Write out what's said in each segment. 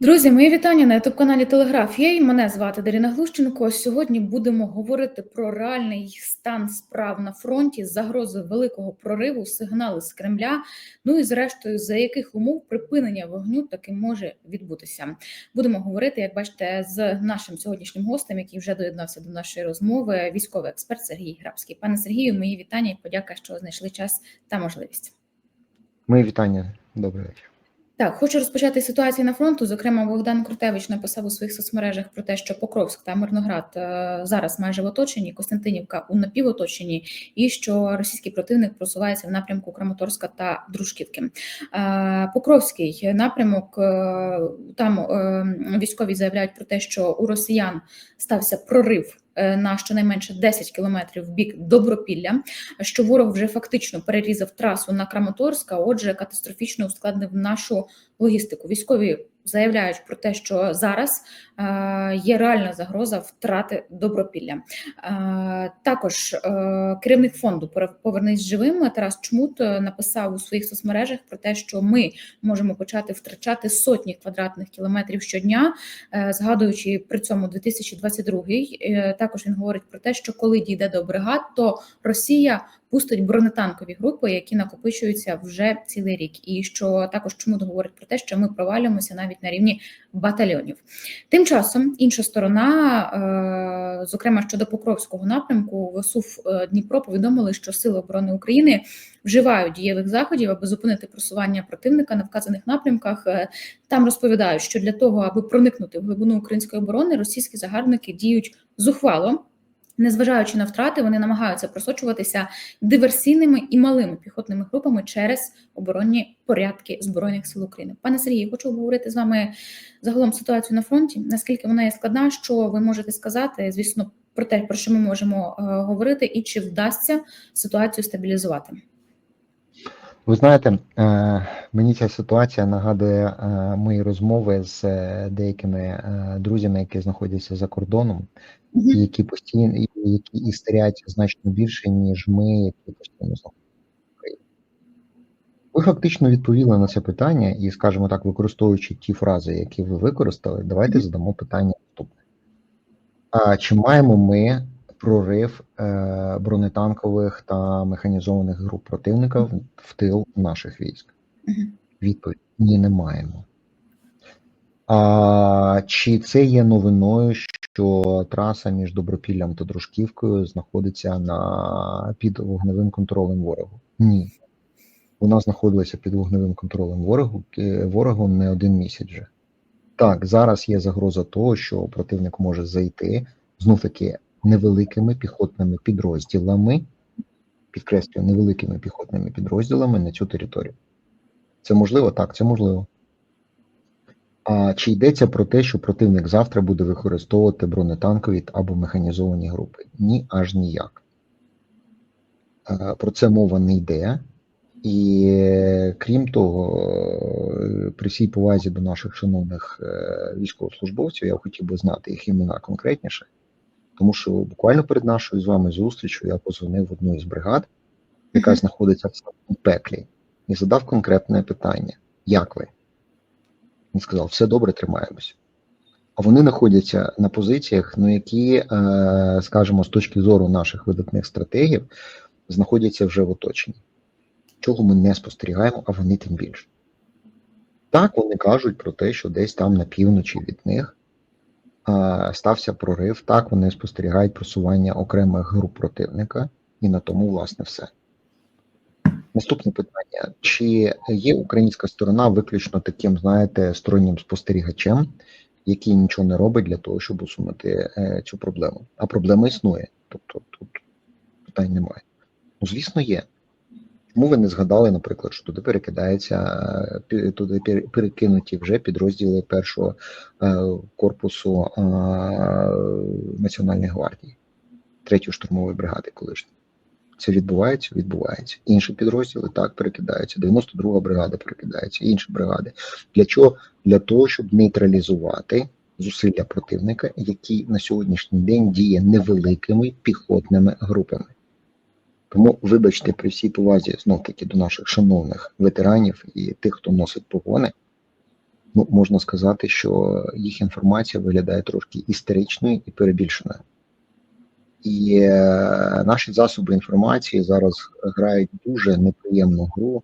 Друзі, мої вітання на youtube каналі Телеграф. Я мене звати Даріна Глущенко. Сьогодні будемо говорити про реальний стан справ на фронті, загрози великого прориву, сигнали з Кремля. Ну і зрештою, за яких умов припинення вогню таки може відбутися. Будемо говорити, як бачите, з нашим сьогоднішнім гостем, який вже доєднався до нашої розмови. Військовий експерт Сергій Грабський. Пане Сергію, мої вітання і подяка, що знайшли час та можливість. Мої вітання. Добрий вечір. Так, хочу розпочати ситуацію на фронту. Зокрема, Богдан Крутевич написав у своїх соцмережах про те, що Покровськ та Мирноград е, зараз майже в оточенні, Костянтинівка у напівоточенні, і що російський противник просувається в напрямку Краматорська та Дружківки. Е, Покровський напрямок е, там військові заявляють про те, що у росіян стався прорив. На щонайменше 10 кілометрів в бік Добропілля, що ворог вже фактично перерізав трасу на Краматорська, отже, катастрофічно ускладнив нашу логістику. Військові заявляють про те, що зараз е, є реальна загроза втрати добропілля. Е, також е, керівник фонду Повернись живим Тарас Чмут написав у своїх соцмережах про те, що ми можемо почати втрачати сотні квадратних кілометрів щодня, згадуючи при цьому 2022-й. Також він говорить про те, що коли дійде до бригад, то Росія пустить бронетанкові групи, які накопичуються вже цілий рік, і що також чому говорить про те, що ми провалюємося навіть на рівні батальйонів. Тим часом інша сторона, е, зокрема щодо Покровського напрямку, ВСУ е, Дніпро повідомили, що сили оборони України вживають дієвих заходів, аби зупинити просування противника на вказаних напрямках. Е, там розповідають, що для того, аби проникнути в глибину української оборони, російські загарбники діють зухвало. Незважаючи на втрати, вони намагаються просочуватися диверсійними і малими піхотними групами через оборонні порядки збройних сил України. Пане Сергію, хочу обговорити з вами загалом ситуацію на фронті. Наскільки вона є складна, що ви можете сказати, звісно, про те, про що ми можемо е, говорити, і чи вдасться ситуацію стабілізувати? Ви знаєте, е, мені ця ситуація нагадує е, мої розмови з деякими друзями, які знаходяться за кордоном і які постійно які істерять значно більше, ніж ми, які постійно знаходимося в Україні. Ви фактично відповіли на це питання, і, скажімо так, використовуючи ті фрази, які ви використали, давайте задамо питання наступне. А чи маємо ми прорив е, бронетанкових та механізованих груп противника в тил наших військ? Відповідь ні, не маємо. А чи це є новиною, що траса між Добропіллям та Дружківкою знаходиться на під вогневим контролем ворогу? Ні. Вона знаходилася під вогневим контролем ворогу е, ворогу не один місяць вже. Так, зараз є загроза того, що противник може зайти знов таки невеликими піхотними підрозділами, підкреслюю, невеликими піхотними підрозділами на цю територію. Це можливо? Так, це можливо. А чи йдеться про те, що противник завтра буде використовувати бронетанкові або механізовані групи? Ні, аж ніяк. Про це мова не йде. І крім того, при всій повазі до наших шановних е, військовослужбовців, я хотів би знати їх імена конкретніше, тому що буквально перед нашою з вами зустрічю я позвонив в одну із бригад, яка знаходиться в самому пеклі, і задав конкретне питання: як ви? Він сказав, все добре, тримаємося. А вони знаходяться на позиціях, ну які, е, скажімо, з точки зору наших видатних стратегів, знаходяться вже в оточенні. Чого ми не спостерігаємо, а вони тим більше. Так, вони кажуть про те, що десь там на півночі від них стався прорив. Так, вони спостерігають просування окремих груп противника, і на тому, власне, все. Наступне питання: чи є українська сторона виключно таким, знаєте, стороннім спостерігачем, який нічого не робить для того, щоб усунути е, цю проблему? А проблема існує, тобто тут питань немає. Ну, звісно, є. Чому ви не згадали, наприклад, що туди перекидається, е, туди перекинуті вже підрозділи першого е, корпусу е, Національної гвардії, третьої штурмової бригади колишньої? Це відбувається, відбувається. Інші підрозділи так перекидаються. 92-га бригада перекидається, інші бригади. Для чого? Для того, щоб нейтралізувати зусилля противника, який на сьогоднішній день діє невеликими піхотними групами. Тому, вибачте, при всій повазі знов таки до наших шановних ветеранів і тих, хто носить погони, ну можна сказати, що їх інформація виглядає трошки істеричною і перебільшеною. І е, наші засоби інформації зараз грають дуже неприємну гру,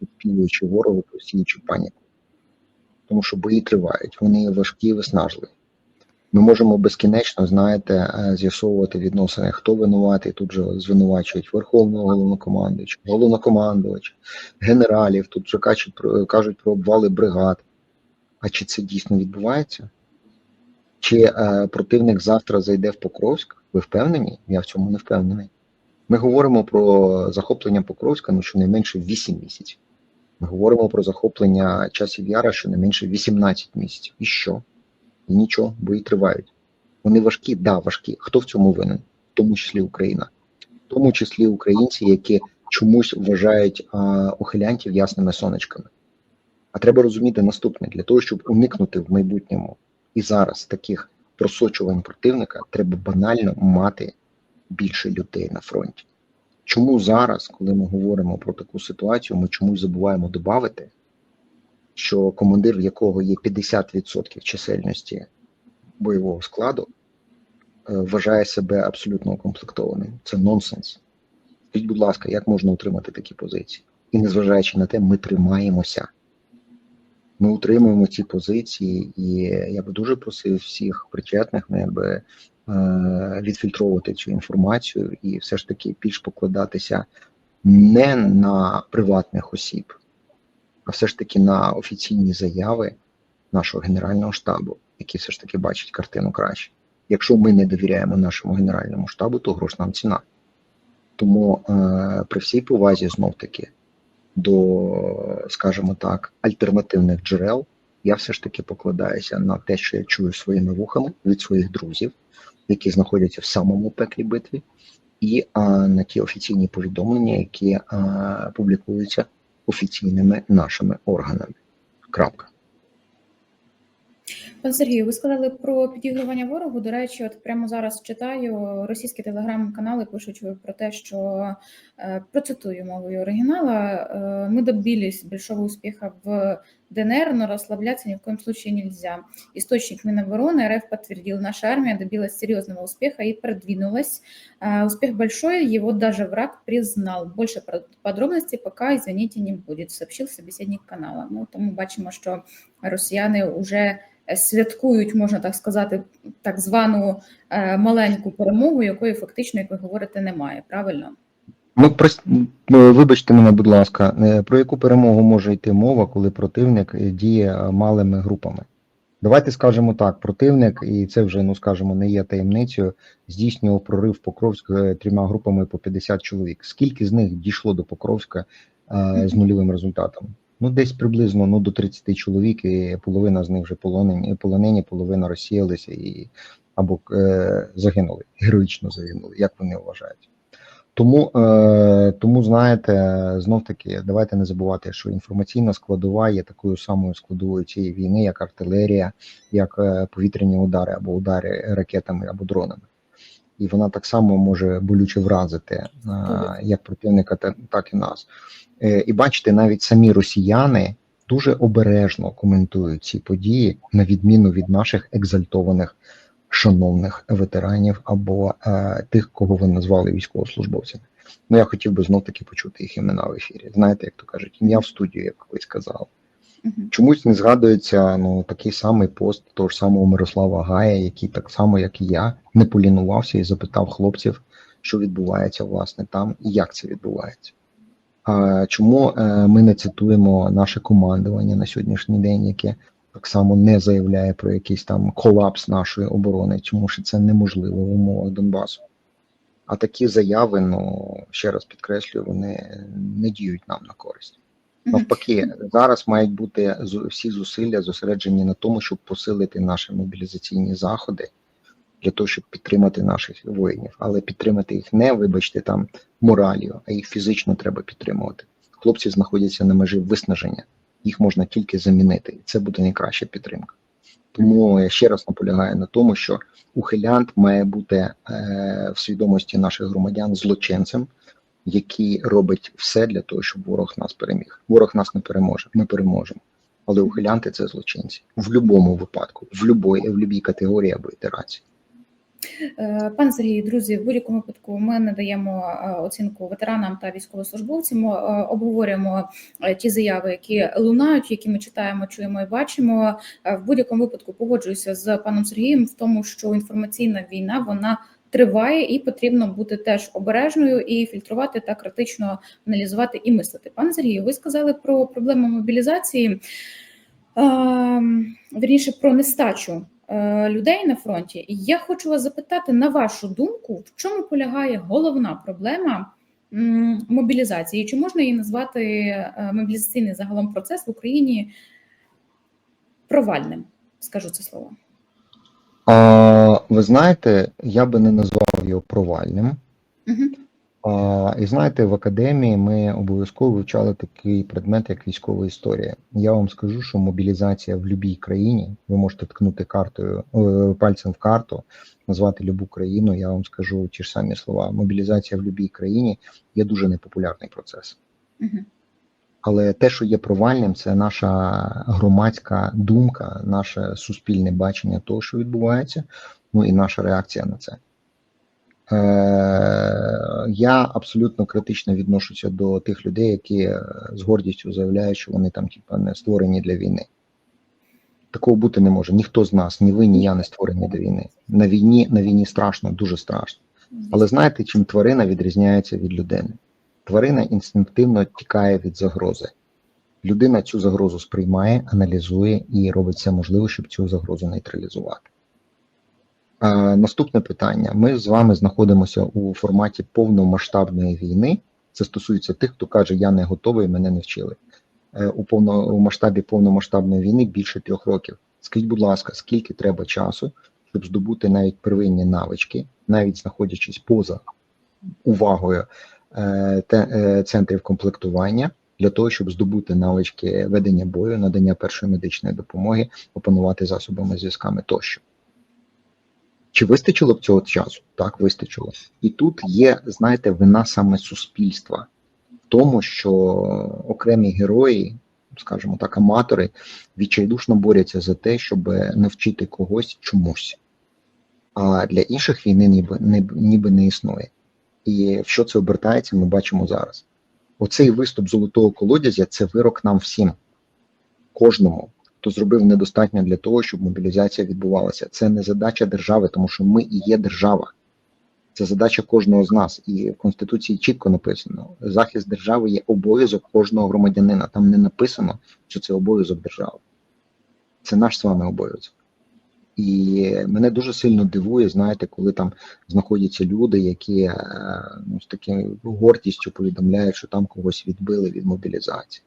підпілюючи ворогу, посіючи паніку. Тому що бої тривають, вони важкі і виснажливі. Ми можемо безкінечно, знаєте, е, з'ясовувати відносини, хто винуватий. Тут же звинувачують верховного головнокомандуюча, головнокомандувача, генералів. Тут вже кажуть про кажуть про обвали бригад. А чи це дійсно відбувається? Чи е, противник завтра зайде в Покровськ? Ви впевнені? Я в цьому не впевнений. Ми говоримо про захоплення Покровська ну щонайменше 8 місяців. Ми говоримо про захоплення часів Яра щонайменше 18 місяців. І що? Нічого, бої тривають. Вони важкі, да, важкі. Хто в цьому винен? В тому числі Україна, в тому числі українці, які чомусь вважають а, ухилянтів ясними сонечками. А треба розуміти наступне: для того, щоб уникнути в майбутньому і зараз таких просочувань противника, треба банально мати більше людей на фронті. Чому зараз, коли ми говоримо про таку ситуацію, ми чомусь забуваємо додати, що командир, в якого є 50% чисельності бойового складу, е, вважає себе абсолютно укомплектованим. Це нонсенс. Скажіть, будь ласка, як можна утримати такі позиції? І незважаючи на те, ми тримаємося. Ми утримуємо ці позиції, і я би дуже просив всіх причетних не би е, відфільтровувати цю інформацію і все ж таки більш покладатися не на приватних осіб, а все ж таки на офіційні заяви нашого генерального штабу, які все ж таки бачать картину краще. Якщо ми не довіряємо нашому генеральному штабу, то грош нам ціна. Тому е, при всій повазі знов таки до, скажімо так, альтернативних джерел, я все ж таки покладаюся на те, що я чую своїми вухами від своїх друзів, які знаходяться в самому пеклі битві, і а, на ті офіційні повідомлення, які а, публікуються офіційними нашими органами. Крапка. Пане Сергію, ви сказали про підігрування ворогу. До речі, от прямо зараз читаю російські телеграм-канали пишуть про те, що е, процитую мовою оригінала. е, Мы добились большого успеха в ДНР, но расслабляться ни в коем случае нельзя. Источник Минобороны РФ подтвердил, наша армия добилась серьезного успеха и продвинулась. Э, Успех большой, его даже враг признал. Больше про- подробностей пока, извините, не будет, сообщил собеседник канала. Ну, тому бачимо, що росіяни вже святкують, можна так сказати, так звану е, маленьку перемогу, якої фактично, як ви говорите, немає. Правильно? Ну, прос- м, вибачте мене, будь ласка, е, про яку перемогу може йти мова, коли противник е, діє е, малими групами? Давайте скажемо так: противник, і це вже, ну скажімо, не є таємницею, здійснював прорив Покровськ е, трьома групами по 50 чоловік. Скільки з них дійшло до Покровська е, з нульовим результатом? Ну, десь приблизно ну, до 30 чоловік, і половина з них вже полонені, полонені, половина розсіялися і або е, загинули, героїчно загинули, як вони вважають. Тому, е, тому знаєте, знов таки, давайте не забувати, що інформаційна складова є такою самою складовою цієї війни, як артилерія, як е, повітряні удари або удари ракетами або дронами. І вона так само може болюче вразити е, як противника, та- так і нас. Е, і бачите, навіть самі росіяни дуже обережно коментують ці події, на відміну від наших екзальтованих шановних ветеранів або е, тих, кого ви назвали військовослужбовцями. Ну я хотів би знов таки почути їх імена в ефірі. Знаєте, як то кажуть, ім'я в студію, як колись казав. Чомусь не згадується ну такий самий пост того ж самого Мирослава Гая, який так само, як і я, не полінувався і запитав хлопців, що відбувається власне там і як це відбувається. А чому е, ми не цитуємо наше командування на сьогоднішній день, яке так само не заявляє про якийсь там колапс нашої оборони, тому що це неможливо в умовах Донбасу. А такі заяви, ну ще раз підкреслюю, вони не діють нам на користь. Навпаки, зараз мають бути всі зусилля зосереджені на тому, щоб посилити наші мобілізаційні заходи для того, щоб підтримати наших воїнів, але підтримати їх не, вибачте, там моралію, а їх фізично треба підтримувати. Хлопці знаходяться на межі виснаження, їх можна тільки замінити, і це буде найкраща підтримка. Тому я ще раз наполягаю на тому, що ухилянт має бути е, в свідомості наших громадян злочинцем, який робить все для того, щоб ворог нас переміг. Ворог нас не переможе. Ми переможемо. Але ухилянти це злочинці в будь-якому випадку, в будь-якій в будь-якій категорії або ітерації. Е, Пане Сергію, друзі, в будь-якому випадку ми надаємо е, оцінку ветеранам та військовослужбовцям, е, обговорюємо ті заяви, які лунають, які ми читаємо, чуємо і бачимо. В будь-якому випадку погоджуюся з паном Сергієм в тому, що інформаційна війна вона триває, і потрібно бути теж обережною і фільтрувати та критично аналізувати і мислити. Пане Сергію, ви сказали про проблему мобілізації. Вірніше про нестачу е, людей на фронті. І Я хочу вас запитати на вашу думку, в чому полягає головна проблема мобілізації? Чи можна її назвати е, мобілізаційний загалом процес в Україні провальним? Скажу це слово. А, ви знаєте, я би не назвав його провальним. Угу. А, і знаєте, в академії ми обов'язково вивчали такий предмет, як військова історія. Я вам скажу, що мобілізація в будь-якій країні, ви можете ткнути картою е, пальцем в карту, назвати любу країну. Я вам скажу ті ж самі слова. Мобілізація в будь-якій країні є дуже непопулярний процес. Угу. Але те, що є провальним, це наша громадська думка, наше суспільне бачення того, що відбувається, ну і наша реакція на це. Е, Я абсолютно критично відношуся до тих людей, які з гордістю заявляють, що вони там типа не створені для війни. Такого бути не може. Ніхто з нас, ні ви, ні я не створені для війни. На війні, на війні страшно, дуже страшно. Але знаєте, чим тварина відрізняється від людини? Тварина інстинктивно тікає від загрози. Людина цю загрозу сприймає, аналізує і робить все можливе, щоб цю загрозу нейтралізувати. Е, наступне питання. Ми з вами знаходимося у форматі повномасштабної війни. Це стосується тих, хто каже, я не готовий, мене не вчили. Е, у, повно, у масштабі повномасштабної війни більше трьох років. Скажіть, будь ласка, скільки треба часу, щоб здобути навіть первинні навички, навіть знаходячись поза увагою центрів комплектування, для того, щоб здобути навички ведення бою, надання першої медичної допомоги, опанувати засобами зв'язками тощо. Чи вистачило б цього часу? Так, вистачило. І тут є, знаєте, вина саме суспільства в тому, що окремі герої, скажімо так, аматори, відчайдушно борються за те, щоб навчити когось чомусь. А для інших війни ніби, ніби не існує. І що це обертається, ми бачимо зараз. Оцей виступ золотого колодязя це вирок нам всім, кожному, хто зробив недостатньо для того, щоб мобілізація відбувалася. Це не задача держави, тому що ми і є держава. Це задача кожного з нас. І в Конституції чітко написано: захист держави є обов'язок кожного громадянина. Там не написано, що це обов'язок держави. Це наш з вами обов'язок. І мене дуже сильно дивує, знаєте, коли там знаходяться люди, які е, ну, з такою гордістю повідомляють, що там когось відбили від мобілізації.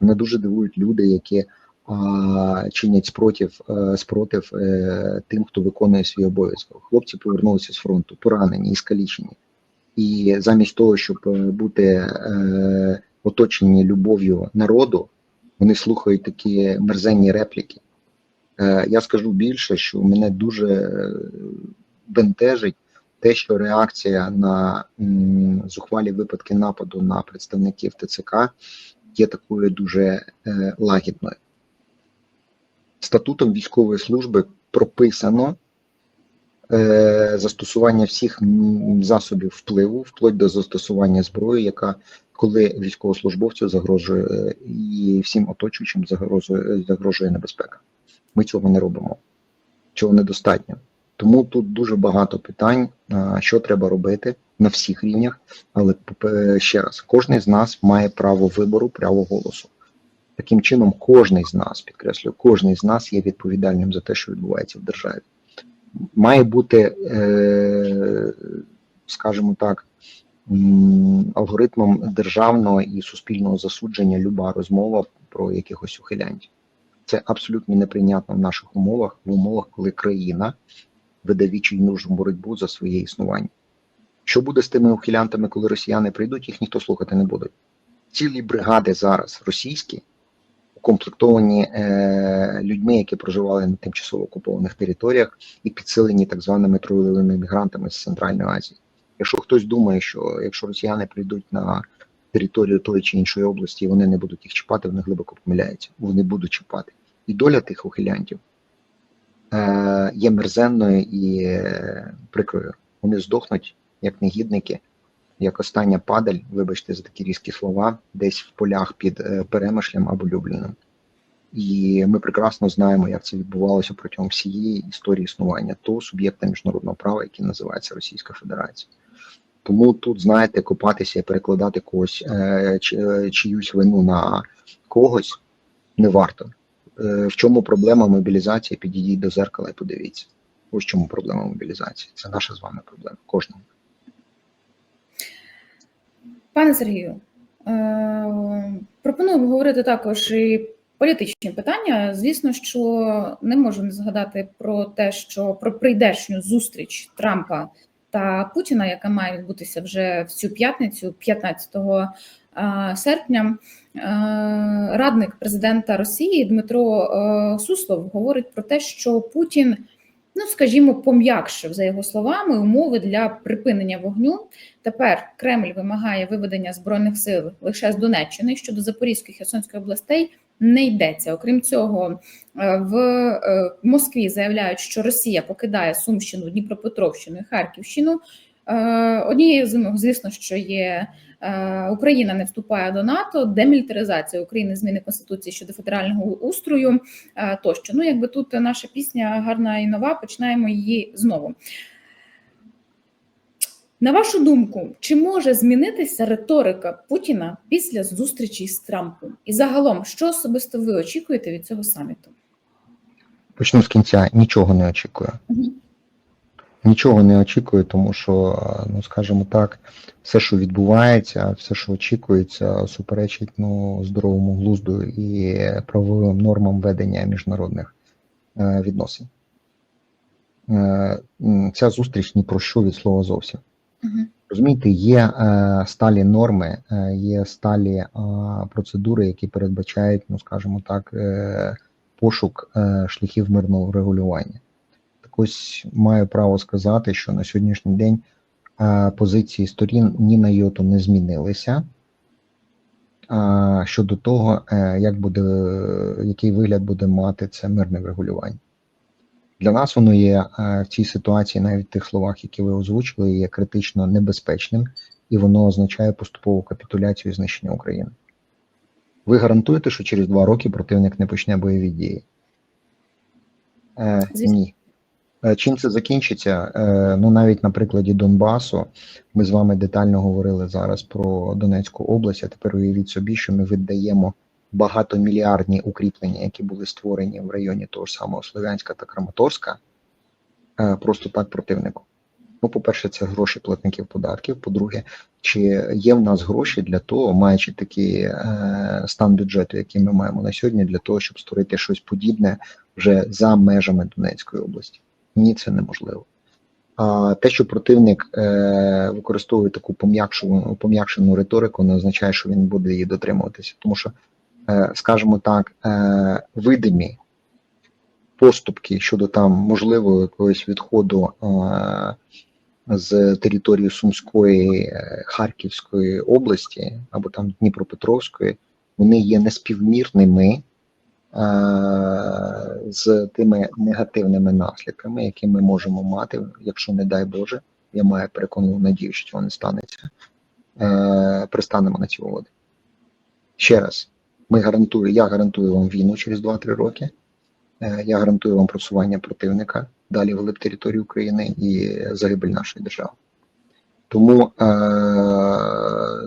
Мене дуже дивують люди, які а, чинять спротив, е, спротив е, тим, хто виконує свій обов'язки. Хлопці повернулися з фронту, поранені і скалічені. І замість того, щоб е, бути е, оточені любов'ю народу, вони слухають такі мерзенні репліки. Е, Я скажу більше, що мене дуже е, бентежить те, що реакція на зухвалі випадки нападу на представників ТЦК є такою дуже е, лагідною. Статутом військової служби прописано застосування всіх засобів впливу, вплоть до застосування зброї, яка коли військовослужбовцю загрожує і всім оточуючим загрожує, загрожує небезпека. Ми цього не робимо. Цього недостатньо. Тому тут дуже багато питань, що треба робити на всіх рівнях. Але ще раз, кожен з нас має право вибору, право голосу. Таким чином, кожен з нас, підкреслюю, кожен з нас є відповідальним за те, що відбувається в державі. Має бути, е, скажімо так, алгоритмом державного і суспільного засудження люба розмова про якихось ухилянтів. Це абсолютно неприйнятно в наших умовах, в умовах, коли країна веде відчайну боротьбу за своє існування. Що буде з тими ухилянтами, коли росіяни прийдуть, їх ніхто слухати не буде. Цілі бригади зараз російські, укомплектовані е, людьми, які проживали на тимчасово окупованих територіях і підсилені так званими трудовими мігрантами з Центральної Азії. Якщо хтось думає, що якщо росіяни прийдуть на територію тої чи іншої області, вони не будуть їх чіпати, вони глибоко помиляються. Вони будуть чіпати. І доля тих ухилянтів е, є мерзенною і е, прикрою. Вони здохнуть як негідники, як остання падаль, вибачте за такі різкі слова, десь в полях під е, перемишлем або Любліном. І ми прекрасно знаємо, як це відбувалося протягом всієї історії існування того суб'єкта міжнародного права, який називається Російська Федерація. Тому тут, знаєте, копатися і перекладати когось е, чи, чиюсь вину на когось не варто. Е, в чому проблема мобілізації? Підійдіть до зеркала і подивіться. Ось чому проблема мобілізації. Це наша з вами проблема. Кожного. Пане Сергію, е, пропоную обговорити також і політичні питання. Звісно, що не можу не згадати про те, що про прийдешню зустріч Трампа та Путіна, яка має відбутися вже в цю п'ятницю, 15 е, серпня. Е, Радник президента Росії Дмитро е, Суслов говорить про те, що Путін, ну скажімо, пом'якшив за його словами умови для припинення вогню. Тепер Кремль вимагає виведення збройних сил лише з Донеччини щодо Запорізької Херсонської областей. Не йдеться. Окрім цього, е, в е, Москві заявляють, що Росія покидає Сумщину, Дніпропетровщину і Харківщину. Е, Однією з вимог, звісно, що є е, Україна не вступає до НАТО, демілітаризація України, зміни конституції щодо федерального устрою е, тощо. Ну, якби тут наша пісня гарна і нова, починаємо її знову. На вашу думку, чи може змінитися риторика Путіна після зустрічі з Трампом? І загалом, що особисто ви очікуєте від цього саміту? Почну з кінця. Нічого не очікую. Нічого не очікую, тому що, ну скажімо так, все, що відбувається, все, що очікується, суперечить ну, здоровому глузду і правовим нормам ведення міжнародних е, відносин. Е, ця зустріч ні про що від слова зовсім. Мгм. Розумієте, є е, сталі норми, е, є сталі е, процедури, які передбачають, ну скажімо так, е, пошук е, шляхів мирного врегулювання. Ось маю право сказати, що на сьогоднішній день позиції сторін ні на йоту не змінилися. Щодо того, е, як буде, який вигляд буде мати це мирне врегулювання. Для нас воно є е, в цій ситуації, навіть в тих словах, які ви озвучили, є критично небезпечним, і воно означає поступову капітуляцію і знищення України. Ви гарантуєте, що через два роки противник не почне бойові дії? Е, ні. Е, Чим це закінчиться? Е, Ну, навіть на прикладі Донбасу, ми з вами детально говорили зараз про Донецьку область, а тепер уявіть собі, що ми віддаємо багатомільярдні укріплення, які були створені в районі того ж самого Слов'янська та Краматорська, е, просто так противнику. Ну, по-перше, це гроші платників податків. По-друге, чи є в нас гроші для того, маючи такий е, стан бюджету, який ми маємо на сьогодні, для того, щоб створити щось подібне вже за межами Донецької області? Ні, це неможливо. А те, що противник е, використовує таку пом'якшену пом'якшену риторику, не означає, що він буде її дотримуватися, тому що, е, скажімо так, е, видимі поступки щодо там можливого якогось відходу е, з території Сумської, е, Харківської області або там Дніпропетровської, вони є неспівмірними з тими негативними наслідками, які ми можемо мати, якщо не дай Боже, я маю переконану надію, що цього не станеться. Е, пристанемо на ці угоди. Ще раз, ми гарантую, я гарантую вам війну через 2-3 роки. Е, Я гарантую вам просування противника далі вглиб території України і загибель нашої держави. Тому е,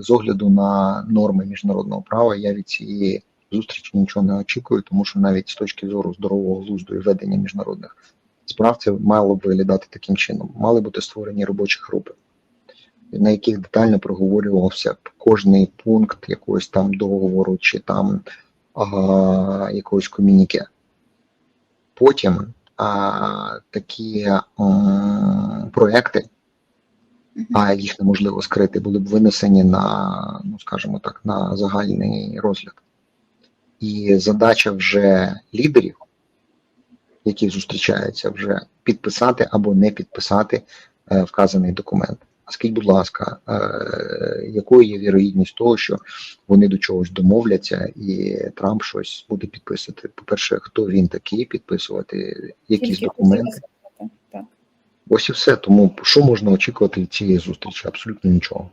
з огляду на норми міжнародного права я від цієї зустрічі нічого не очікую, тому що навіть з точки зору здорового глузду і ведення міжнародних справ це мало б виглядати таким чином. Мали бути створені робочі групи, на яких детально проговорювався кожний пункт якогось там договору чи там а, якогось комюніке. Потім а, такі м, проекти, а їх неможливо скрити, були б винесені на, ну скажімо так, на загальний розгляд. І задача вже лідерів, які зустрічаються, вже підписати або не підписати е, вказаний документ. А скажіть, будь ласка, е, якою є вірогідність того, що вони до чогось домовляться, і Трамп щось буде підписувати? По-перше, хто він такий, підписувати якісь Тільки документи? Так. Ось і все. Тому що можна очікувати від цієї зустрічі? Абсолютно нічого.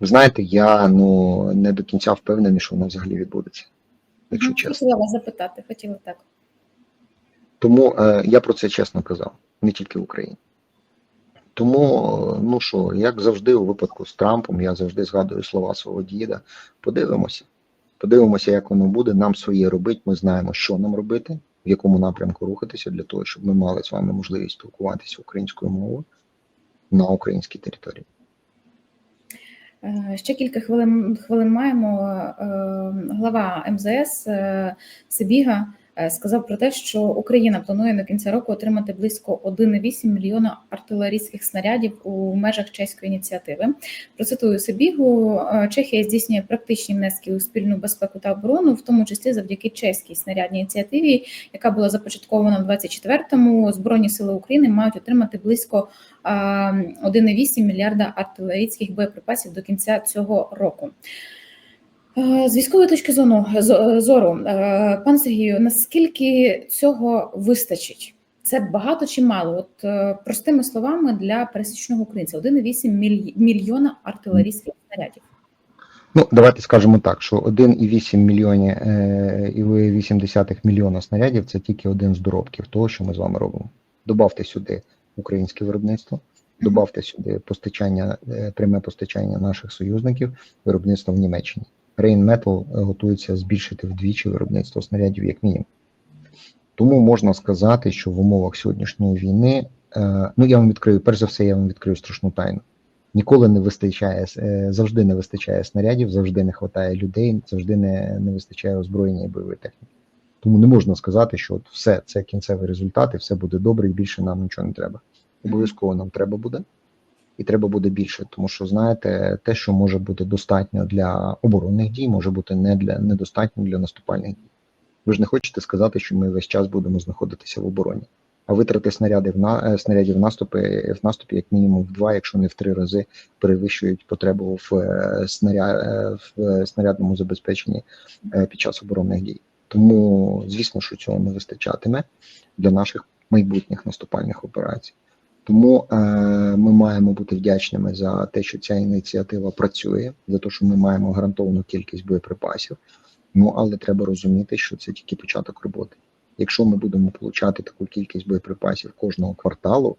Ви знаєте, я ну не до кінця впевнений, що вона взагалі відбудеться, якщо чесно. Хотіла вас запитати, хотіла так. Тому е, я про це чесно казав, не тільки в Україні. Тому, е, ну що, як завжди, у випадку з Трампом, я завжди згадую слова свого діда. Подивимося. Подивимося, як воно буде. Нам своє робити. Ми знаємо, що нам робити, в якому напрямку рухатися для того, щоб ми мали з вами можливість спілкуватися українською мовою на українській території. Е, Ще кілька хвилин, хвилин маємо. Е, Глава МЗС е, Сибіга сказав про те, що Україна планує до кінця року отримати близько 1,8 мільйона артилерійських снарядів у межах чеської ініціативи. Процитую Сибігу, е, Чехія здійснює практичні внески у спільну безпеку та оборону, в тому числі завдяки чеській снарядній ініціативі, яка була започаткована в 24-му. Збройні сили України мають отримати близько а, 1,8 мільярда артилерійських боєприпасів до кінця цього року. Е, З військової точки зору, зору, е, пан Сергію, наскільки цього вистачить? Це багато чи мало? От е, простими словами для пересічного українця 1,8 міль- мільйона артилерійських снарядів. Ну, давайте скажемо так, що 1,8 мільйонів е, і 8 мільйона снарядів це тільки один з доробків того, що ми з вами робимо. Добавте сюди українське виробництво, добавте сюди постачання, е, пряме постачання наших союзників, виробництво в Німеччині. Rheinmetall е, готується збільшити вдвічі виробництво снарядів, як мінімум. Тому можна сказати, що в умовах сьогоднішньої війни, е, ну я вам відкрию, перш за все, я вам відкрию страшну тайну. Ніколи не вистачає, е, завжди не вистачає снарядів, завжди не вистачає людей, завжди не, не вистачає озброєння і бойової техніки. Тому не можна сказати, що от все це кінцевий результат, і все буде добре, і більше нам нічого не треба. Обов'язково нам треба буде, і треба буде більше, тому що знаєте, те, що може бути достатньо для оборонних дій, може бути не для недостатньо для наступальних дій. Ви ж не хочете сказати, що ми весь час будемо знаходитися в обороні. А витрати снаряди в на е, снарядів в наступі в наступі, як мінімум в два, якщо не в три рази, перевищують потребу в е, снаря е, в снарядному забезпеченні е, під час оборонних дій. Тому, звісно, що цього не вистачатиме для наших майбутніх наступальних операцій. Тому е, ми маємо бути вдячними за те, що ця ініціатива працює, за те, що ми маємо гарантовану кількість боєприпасів. Ну але треба розуміти, що це тільки початок роботи. Якщо ми будемо получати таку кількість боєприпасів кожного кварталу,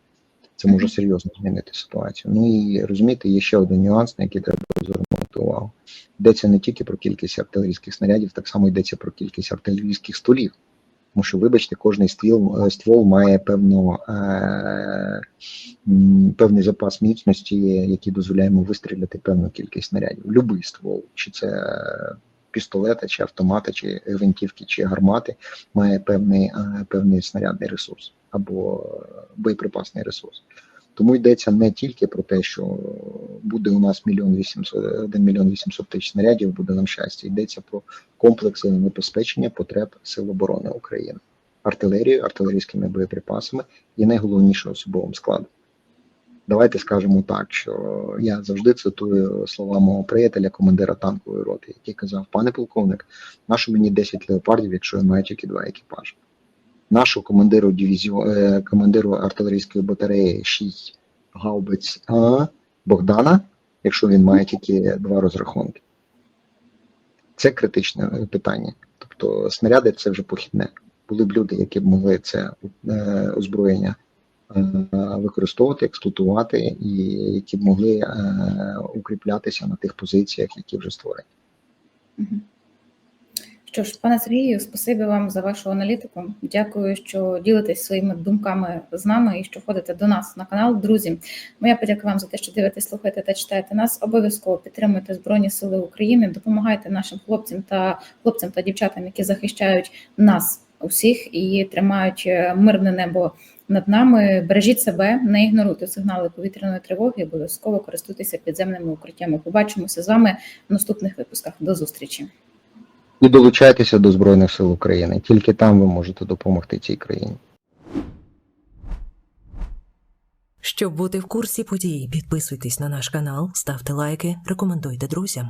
це може серйозно змінити ситуацію. Ну і розумієте, є ще один нюанс, на який треба звернути увагу. Йдеться не тільки про кількість артилерійських снарядів, так само йдеться про кількість артилерійських стволів. Тому що, вибачте, кожний ствіл, е, ствол має певну, е, певний запас міцності, який дозволяє йому вистріляти певну кількість снарядів. Любий ствол, чи це пістолета, чи автомата, чи гвинтівки, чи гармати, має певний, е, певний снарядний ресурс або боєприпасний ресурс. Тому йдеться не тільки про те, що буде у нас мільйон вісімсот, один мільйон вісімсот тисяч снарядів, буде нам щастя. Йдеться про комплекси забезпечення потреб Сил оборони України, артилерією, артилерійськими боєприпасами і найголовніше особовим складом. Давайте скажемо так, що я завжди цитую слова мого приятеля, командира танкової роти, який казав: пане полковник, нащо мені 10 леопардів, якщо я маю тільки два екіпажі? Нашу командиру дивізіо... е, командиру артилерійської батареї 6 гаубиць а, Богдана, якщо він має тільки два розрахунки. Це критичне питання. Тобто снаряди це вже похідне. Були б люди, які б могли це е, озброєння е, використовувати, експлуатувати, і які б могли е, укріплятися на тих позиціях, які вже створені. Що ж, пане Сергію, спасибі вам за вашу аналітику. Дякую, що ділитесь своїми думками з нами і що входите до нас на канал. Друзі, моя подяка вам за те, що дивитесь, слухаєте та читаєте нас. Обов'язково підтримуйте Збройні Сили України, допомагайте нашим хлопцям та хлопцям та дівчатам, які захищають нас усіх і тримають е, мирне небо над нами. Бережіть себе, не ігноруйте сигнали повітряної тривоги. Обов'язково користуйтеся підземними укриттями. Побачимося з вами в наступних випусках. До зустрічі. І долучайтеся до Збройних сил України. Тільки там ви можете допомогти цій країні. Щоб бути в курсі подій, підписуйтесь на наш канал, ставте лайки, рекомендуйте друзям.